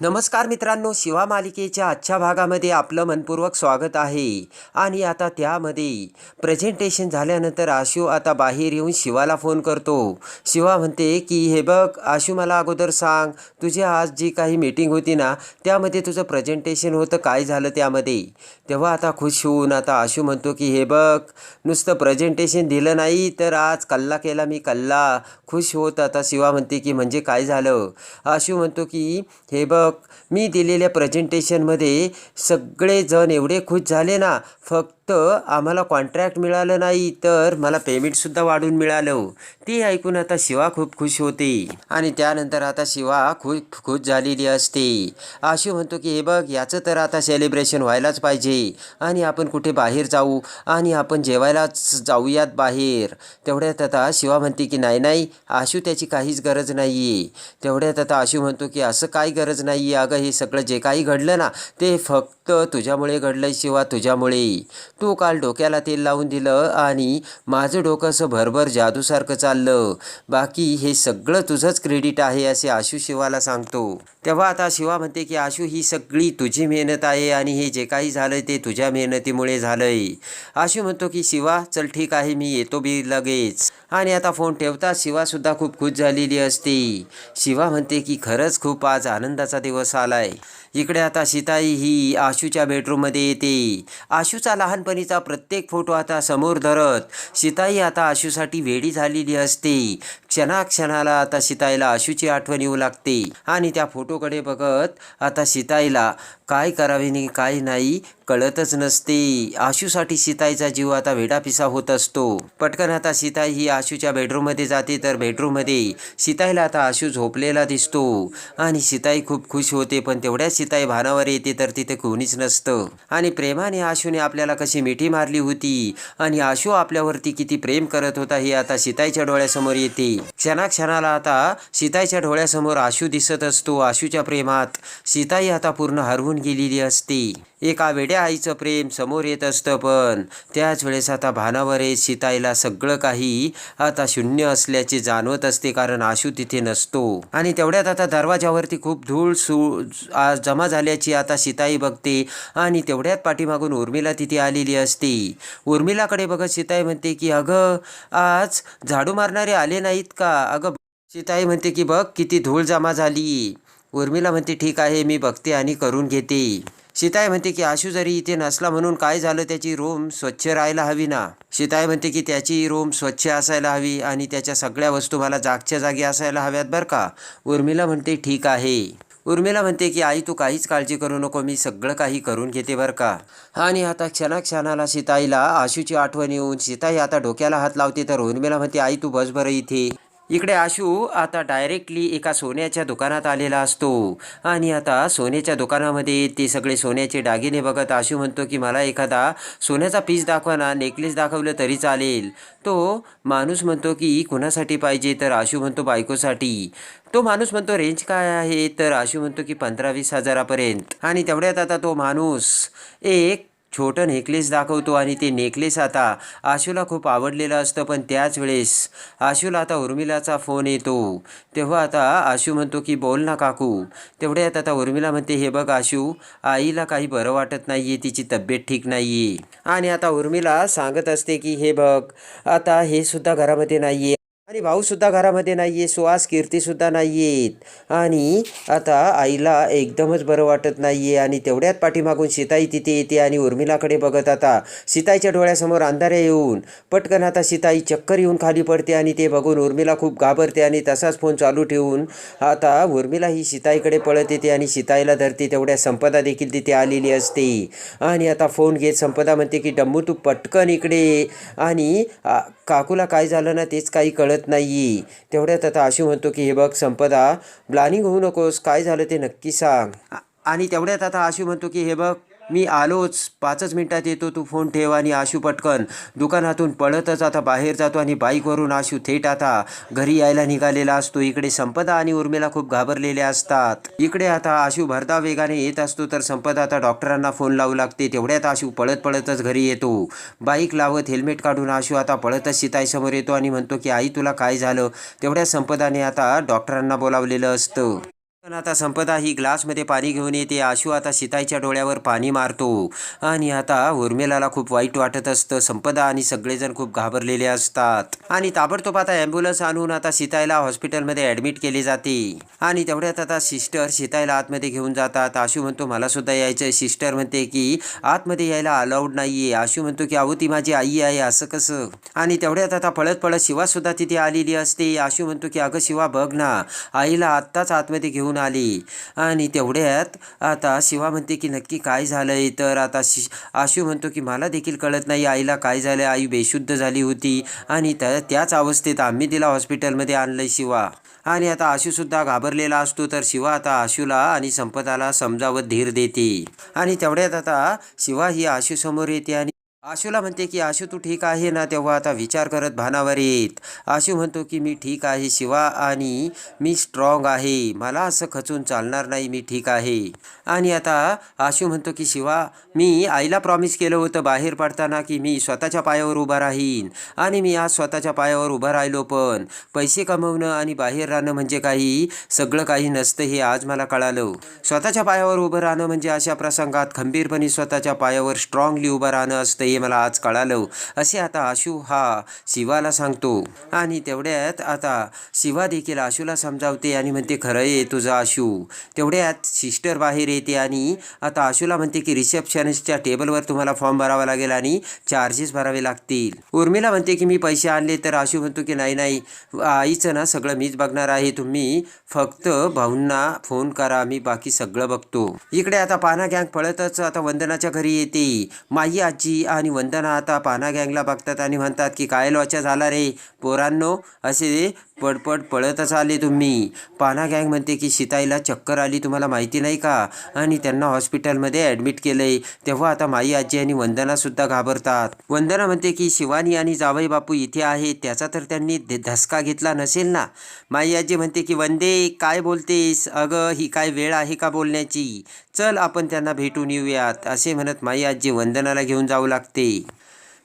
नमस्कार मित्रांनो शिवा मालिकेच्या आजच्या भागामध्ये आपलं मनपूर्वक स्वागत आहे. आणि आता त्यामध्ये प्रेझेंटेशन झाल्यानंतर आशू आता बाहेर येऊन शिवाला फोन करतो. शिवा म्हणते की हे बघ आशू मला अगोदर सांग तुझी आज जी काही मीटिंग होती ना त्यामध्ये तुझं प्रेझेंटेशन होतं काय झालं त्यामध्ये? तेव्हा आता खुश होऊन आता आशू म्हणतो की हे बघ नुसतं प्रेझेंटेशन दिलं नाही तर आज कल्ला केला मी कल्ला. खुश होत आता शिवा म्हणते की म्हणजे काय झालं? आशू म्हणतो की हे बघ मी दिलेल्या प्रेझेंटेशनमध्ये सगळेजण एवढे खुश झाले ना. फक्त आम्हाला कॉन्ट्रॅक्ट मिळालं नाही तर मला पेमेंटसुद्धा वाढून मिळालं हो. ते ऐकून आता शिवा खूप खुश होते. आणि त्यानंतर आता शिवा खूप खुश झालेली असते. आशू म्हणतो की हे बघ याचं तर आता सेलिब्रेशन व्हायलाच पाहिजे. आणि आपण कुठे बाहेर जाऊ? आणि आपण जेवायलाच जाऊयात बाहेर. तेवढ्यात आता शिवा म्हणते की नाही नाही आशू त्याची काहीच गरज नाही आहे तेवढ्यात आता आशू म्हणतो की असं काही गरज नाही आहे अगं हे सगळं जे काही घडलं ना ते फक्त तुझ्यामुळे घडलं शिवा तुझ्यामुळे. तू काल डोक्याला तेल लावून दिलं आणि माझं डोकं असं भरभर जादूसारखं चाललं. बाकी हे सगळं तुझंच क्रेडिट आहे असे आशू शिवाला सांगतो. तेव्हा आता शिवा म्हणते की आशू ही सगळी तुझी मेहनत आहे आणि हे जे काही झालं ते तुझ्या मेहनतीमुळे झालंय. आशू म्हणतो की शिवा चल ठीक आहे मी येतो बी लगेच. आणि आता फोन ठेवता शिवासुद्धा खूप खुश झालेली असते. शिवा म्हणते की खरंच खूप आज आनंदाचा दिवस आलाय. इकडे आता सीताई ही आशूच्या बेडरूममध्ये येते. आशूचा लहान लहानपणीचा प्रत्येक फोटो आता समोर धरत सीताई आता आशूसाठी वेडी झालेली असते. क्षणाक्षणाला आता सीताईला आशूची आठवण येऊ लागते. आणि त्या फोटोकडे बघत आता सीताईला काय करावे आणि काय नाही कळतच नसते. आशूसाठी सीताईचा जीव आता वेडापिसा होत असतो. पटकन आता सीताई ही आशूच्या बेडरूममध्ये जाते तर बेडरूममध्ये सीताईला आता आशू झोपलेला दिसतो. आणि सीताई खूप खुश होते पण तेवढ्या सीताई भानावर येते तर तिथे कोणीच नसतं. आणि प्रेमाने आशूने आपल्याला कशी मिठी मारली होती. आणि आशू आपल्यावरती किती प्रेम करत होता हे आता सीताईच्या डोळ्यासमोर येते. क्षणाक्षणाला आता सीताईच्या डोळ्यासमोर आशू दिसत असतो आशूच्या प्रेमात. सीताई आता पूर्ण हरवून गेलेली असते. एका वेड्या आईचं प्रेम समोर येत असतं पण त्याच वेळेस आता भानावर येत सीताईला सगळं काही आता शून्य असल्याचे जाणवत असते कारण आशू तिथे नसतो. आणि तेवढ्यात आता दरवाजावरती खूप धूळ सु जमा झाल्याची आता सीताई बघते. आणि तेवढ्यात पाठीमागून उर्मिला तिथे आलेली असते. उर्मिलाकडे बघत सीताई म्हणते की अगं आज झाडू मारणारे आले नाहीत का? अगं सीताई म्हणते की बघ किती धूळ जमा झाली. उर्मिला म्हणते ठीक आहे मी बघते आणि करून घेते. सीताई म्हणते की आशू जरी इथे नसला म्हणून काय झालं? त्याची रोम स्वच्छ राहायला हवी ना? सीताई म्हणते की त्याची रोम स्वच्छ असायला हवी आणि त्याच्या सगळ्या वस्तू मला जागच्या जागी असायला हव्यात बरं का? उर्मिला म्हणते ठीक आहे. उर्मिला म्हणते की आई तू काहीच काळजी करू नको मी सगळं काही करून घेते बरं का. आणि आता क्षणाक्षणाला सीताईला आशूची आठवण येऊन सीताई आता डोक्याला हात लावते तर उर्मिला म्हणते आई तू बस बरं इथे. इकडे आशू आता डायरेक्टली एका सोन्याच्या दुकानात आलेला असतो. आणि आता सोन्याच्या दुकानामध्ये ते सगळे सोन्याचे दागिने बघत आशू म्हणतो की मला एखादा सोन्याचा पीस दाखवा ना नेकलेस दाखवलं तरी चालेल. तो माणूस म्हणतो की कुणासाठी पाहिजे? तर आशू म्हणतो बायकोसाठी. तो माणूस म्हणतो रेंज काय आहे? तर आशू म्हणतो की पंधरा वीस हजारापर्यंत. आणि तेवढ्यात आता तो माणूस एक छोटं नेकलेस दाखवतो आणि ते नेकलेस आता आशूला खूप आवडलेलं असतं पण त्याच वेळेस आशूला आता उर्मिलाचा फोन येतो. तेव्हा आता आशू म्हणतो की बोल ना काकू. तेवढ्यात आता उर्मिला म्हणते हे बघ आशू आईला काही बरं वाटत नाही आहे तिची तब्येत ठीक नाही आहे आणि आता उर्मिला सांगत असते की हे बघ आता हे सुद्धा घरामध्ये नाही आहे आणि भाऊसुद्धा घरामध्ये नाही आहे सुहास कीर्तीसुद्धा नाही आहेत आणि आता आईला एकदमच बरं वाटत नाही आहे आणि तेवढ्यात पाठीमागून सीताई तिथे येते आणि उर्मिलाकडे बघत आता सीताईच्या डोळ्यासमोर अंधारे येऊन पटकन आता सीताई चक्कर येऊन खाली पडते आणि ते बघून उर्मिला खूप घाबरते आणि तसाच फोन चालू ठेवून आता उर्मिला ही सीताईकडे पळत येते आणि सीताईला धरते तेवढ्या संपदा देखील तिथे आलेली असते. आणि आता फोन घेत संपदा म्हणते की डम्मू तू पटकन इकडे आणि काकूला काय झालं ना तेच काही कळत नाही तेवढ्यात आता आशू म्हणतो की हे बघ संपदा ब्लानिंग होऊ नकोस. काय झालं ते नक्की सांग. आणि तेवढ्यात आता आशू म्हणतो की हे बघ मी आलोच. पाचच मिनिटात येतो. तू फोन ठेव आणि आशू पटकन. दुकानातून पळतच आता बाहेर जातो आणि बाईकवरून आशू थेट आता घरी यायला निघालेला असतो. इकडे संपदा आणि उर्मिला खूप घाबरलेले असतात. इकडे आता आशू भरता वेगाने येत असतो तर संपदा आता डॉक्टरांना फोन लावू लागते. तेवढ्यात आशू पळत पळतच घरी येतो. बाईक लावत हेल्मेट काढून आशू आता पळतच सीताईसमोर येतो आणि म्हणतो की आई तुला काय झालं? तेवढ्या संपदाने आता डॉक्टरांना बोलावलेलं असतं. पण आता संपदा ही ग्लासमध्ये पाणी घेऊन येते. आशू आता सीताईच्या डोळ्यावर पाणी मारतो आणि आता उर्मिलाला खूप वाईट वाटत असतं. संपदा आणि सगळेजण खूप घाबरलेले असतात. आणि ताबडतोब आता ॲम्ब्युलन्स आणून आता सीताईला हॉस्पिटलमध्ये ॲडमिट केली जाते. आणि तेवढ्यात आता सिस्टर सीताईला आतमध्ये घेऊन जातात. आशू म्हणतो मला सुद्धा यायचं सिस्टर म्हणते की आतमध्ये यायला अलाउड नाहीये. आशू म्हणतो की अहो ती माझी आई आहे. असं कसं? आणि तेवढ्यात आता पळत पळत शिवा सुद्धा तिथे आलेली असते. आशू म्हणतो की अगं शिवा बघ ना. आईला आत्ताच आतमध्ये घेऊन आली आणि तेवढ्यात आता शिवा म्हणते की नक्की काय झालंय? तर आता शि आशू म्हणतो की मला देखील कळत नाही आईला काय झालं आई बेशुद्ध झाली होती. आणि त्या त्याच अवस्थेत आम्ही तिला हॉस्पिटलमध्ये आणलंय शिवा. आणि आता आशूसुद्धा घाबरलेला असतो तर शिवा आता आशूला आणि संपदाला समजावत धीर देते. आणि तेवढ्यात आता शिवा ही आशूसमोर येते आणि आशूला म्हणते की आशू तू ठीक आहे ना? तेव्हा आता विचार करत भानावर येत आशू म्हणतो की मी ठीक आहे शिवा आणि मी स्ट्रॉंग आहे. मला असं खचून चालणार नाही मी ठीक आहे. आणि आता आशू म्हणतो की शिवा मी आईला प्रॉमिस केलं होतं बाहेर पडताना की मी स्वतःच्या पायावर उभा राहीन आणि मी आज स्वतःच्या पायावर उभा राहिलो पण पैसे कमवणं आणि बाहेर राहणं म्हणजे काही सगळं काही नसतं हे आज मला कळालं. स्वतःच्या पायावर उभं राहणं म्हणजे अशा प्रसंगात खंबीरपणे स्वतःच्या पायावर स्ट्रॉंगली उभं राहणं असतं हे मला आज कळालं. असे आता आशू हा शिवाला सांगतो. आणि तेवढ्यात आता शिवा देखील आशूला समजावते आणि म्हणते खरं आहे तुझं आशू. तेवढ्यात सिस्टर बाहेर येते आणि आता आशूला म्हणते की रिसेप्शनिस्टच्या टेबलवर तुम्हाला फॉर्म भरावा लागेल आणि चार्जेस भरावे लागतील. उर्मिला म्हणते की मी पैसे आणले. तर आशू म्हणतो की नाही नाही आईचं ना सगळं मीच बघणार आहे. तुम्ही फक्त भाऊंना फोन करा. मी बाकी सगळं बघतो. इकडे आता पाना गँग पळतच आता वंदनाच्या घरी येते. माई आजी आणि वंदना आता पाना गँगला बघतात आणि म्हणतात की काय लॉचा झाला रे पोरांनो? असे पडपड पळतच आले तुम्ही. पाना गँग म्हणते की सीताईला चक्कर आली तुम्हाला माहिती नाही का? आणि त्यांना हॉस्पिटलमध्ये ॲडमिट केलंय. तेव्हा आता माई आजी आणि वंदनासुद्धा घाबरतात. वंदना म्हणते की शिवानी आणि जावई बापू इथे आहेत त्याचा तर त्यांनी ध- धसका घेतला नसेल ना? माई आजी म्हणते की वंदे काय बोलतेस? अगं ही काय वेळ आहे का बोलण्याची? चल आपण त्यांना भेटून येऊयात असे म्हणत माई आजी वंदनाला घेऊन जाऊ लागते.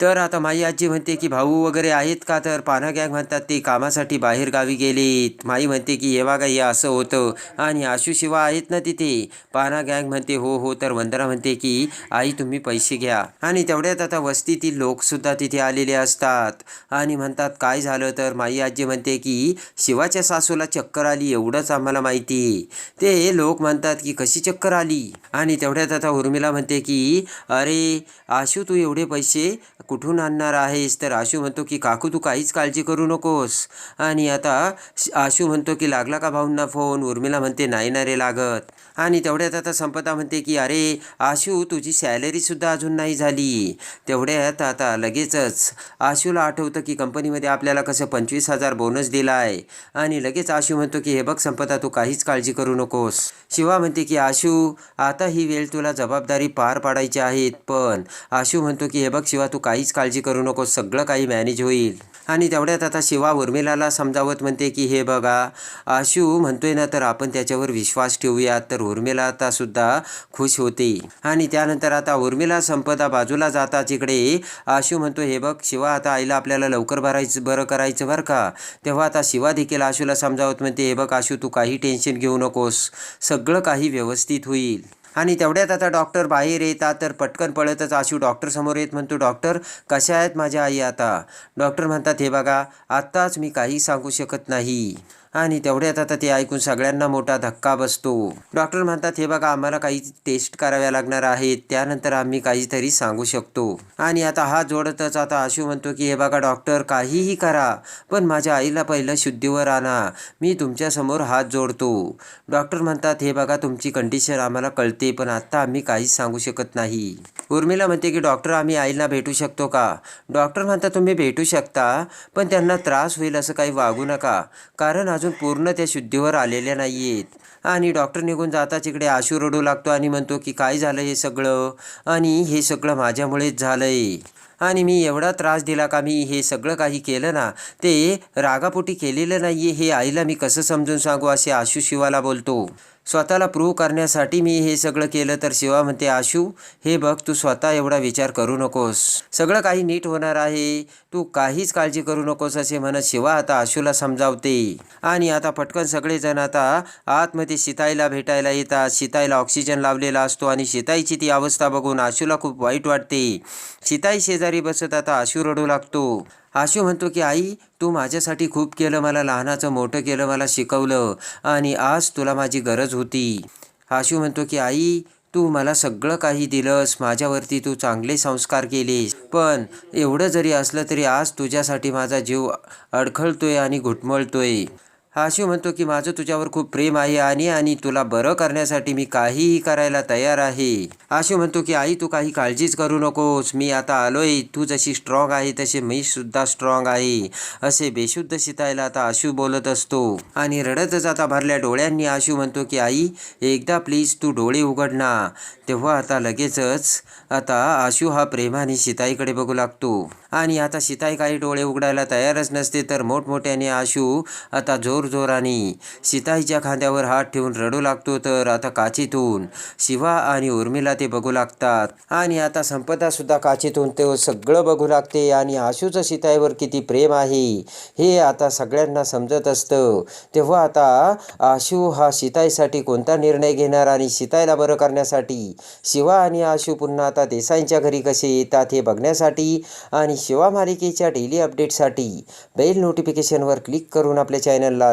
तर आता माई आजी म्हणते की भाऊ वगैरे आहेत का? तर पाना गँग म्हणतात ते कामासाठी बाहेर गावी गेलेत. माई म्हणते की हे बघा हे असं होतं. आणि आशू शिवा आहेत ना तिथे. पाना गॅग म्हणते हो हो. तर वंदना म्हणते की आई तुम्ही पैसे घ्या. आणि तेवढ्यात आता वस्तीतील लोकसुद्धा तिथे आलेले असतात. आणि म्हणतात काय झालं? तर माई आजी म्हणते की शिवाच्या सासूला चक्कर आली एवढंच आम्हाला माहिती. ते लोक म्हणतात की कशी चक्कर आली? आणि तेवढ्यात आता उर्मिला म्हणते की अरे आशू तू एवढे पैसे कुठून आणणार आहेस? तर आशू म्हणतो की काकू तू काहीच काळजी करू नकोस. आणि आता श- आशू म्हणतो की लागला का भाऊंना फोन? उर्मिला म्हणते नाही ना रे लागत. आणि तेवढ्यात आता संपदा म्हणते की अरे आशू तुझी सॅलरीसुद्धा अजून नाही झाली. तेवढ्यात आता लगेचच आशूला आठवतं की कंपनीमध्ये आपल्याला कसं पंचवीस हजार बोनस दिला आहे आणि लगेच आशू म्हणतो की हे बघ संपदा तू काहीच काळजी करू नकोस. शिवा म्हणते की आशू आता ही वेळ तुला जबाबदारी पार पाडायची आहेत पण आशू म्हणतो की हे बघ शिवा तू काय काहीच काळजी करू नकोस सगळं काही मॅनेज होईल. आणि तेवढ्यात आता शिवा उर्मिलाला समजावत म्हणते की हे बघा आशू म्हणतोय ना तर आपण त्याच्यावर विश्वास ठेवूयात. तर उर्मिला आता सुद्धा खुश होते. आणि त्यानंतर आता उर्मिला संपदा बाजूला जाता तिकडे. आशू म्हणतो हे बघ शिवा आता आईला आपल्याला लवकर भरायचं बरं करायचं बरं का? तेव्हा आता शिवा देखील आशूला समजावत म्हणते हे बघ आशू तू काही टेन्शन घेऊ नकोस. सगळं काही व्यवस्थित होईल. आणि तेवढ्यात आता डॉक्टर बाहेर येतात तर पटकन पळतच आशू डॉक्टर समोर येत म्हणतो डॉक्टर कशा आहेत माझ्या आई आता? डॉक्टर म्हणतात हे बघा आत्ताच मी काही सांगू शकत नाही. आणि तेवढ्यात आता ते ऐकून सगळ्यांना मोठा धक्का बसतो. डॉक्टर म्हणतात हे बघा आम्हाला काही टेस्ट कराव्या लागणार आहेत. त्यानंतर आम्ही काहीतरी सांगू शकतो. आणि आता हा जोडतच आता आशू म्हणतो की हे बघा डॉक्टर काहीही करा पण माझ्या आईला पहिलं शुद्धीवर आणा. मी तुमच्यासमोर हात जोडतो. डॉक्टर म्हणतात हे बघा तुमची कंडिशन आम्हाला कळते पण आत्ता आम्ही काहीच सांगू शकत नाही. उर्मिला म्हणते की डॉक्टर आम्ही आईला भेटू शकतो का? डॉक्टर म्हणतात तुम्ही भेटू शकता पण त्यांना त्रास होईल असं काही वागू नका. कारण अजून पूर्ण त्या शुद्धीवर आलेल्या नाही आहेत आणि डॉक्टर निघून जाताच इकडे आशू रडू लागतो आणि म्हणतो की काय झालं हे सगळं? आणि हे सगळं माझ्यामुळेच झालं आहे आणि मी एवढा त्रास दिला का मी हे सगळं काही केलं ना? ते रागापोटी केलेलं नाही आहे हे आईला मी कसं समजून सांगू? असे आशू शिवाला बोलतो. स्वतःला प्रूव्ह करण्यासाठी मी हे सगळं केलं तर शिवा म्हणते आशू हे बघ तू स्वतः एवढा विचार करू नकोस. सगळं काही नीट होणार आहे. तू काहीच काळजी करू नकोस असे म्हणत शिवा आता आशूला समजावते. आणि आता पटकन सगळेजण आता आतमध्ये सीताईला भेटायला येतात. सीताईला ऑक्सिजन लावलेला असतो आणि सीताईची ती अवस्था बघून आशूला खूप वाईट वाटते. सीताई शेजारी बसत आता आशू रडू लागतो. आशू म्हणतो की आई तू माझ्यासाठी खूप केलं मला लहानाचं मोठं केलं मला शिकवलं आणि आज तुला माझी गरज होती. आशू म्हणतो की आई तू मला सगळं काही दिलंस माझ्यावरती तू चांगले संस्कार केलेस पण एवढं जरी असलं तरी आज तुझ्यासाठी माझा जीव अडखळतोय आणि घुटमळतोय. आशू म्हणतो की माझं तुझ्यावर खूप प्रेम आहे आणि आणि तुला बरं करण्यासाठी मी काहीही करायला तयार आहे. आशू म्हणतो की आई तू काही काळजीच करू नकोस. मी आता आलोय. तू जशी स्ट्रॉंग आहे तसे मी सुद्धा स्ट्रॉंग आहे. असे बेशुद्ध शिताईला आता आशू बोलत असतो. आणि रडतच आता भरल्या डोळ्यांनी आशू म्हणतो की आई एकदा प्लीज तू डोळे उघड ना. तेव्हा आता लगेचच आता आशू हा प्रेमाने शिताईकडे बघू लागतो. आणि आता शिताई काही डोळे उघडायला तयारच नसते तर मोठमोठ्याने आशू आता जोर जोरजोराने सीताईच्या खांद्यावर हात ठेवून रडू लागतो तर आता काचेतून. शिवा आणि उर्मिला ते बघू लागतात. आणि आता संपदासुद्धा काचेतून. ते सगळं बघू लागते आणि आशूचं सीताईवर किती प्रेम आहे हे आता सगळ्यांना समजत असतं. तेव्हा आता आशू हा सीताईसाठी कोणता निर्णय घेणार आणि सीताईला बरं करण्यासाठी? शिवा आणि आशू पुन्हा आता देसाईंच्या घरी कसे येतात हे बघण्यासाठी आणि शिवा मालिकेच्या डेली अपडेटसाठी बेल नोटिफिकेशनवर क्लिक करून आपल्या चॅनलला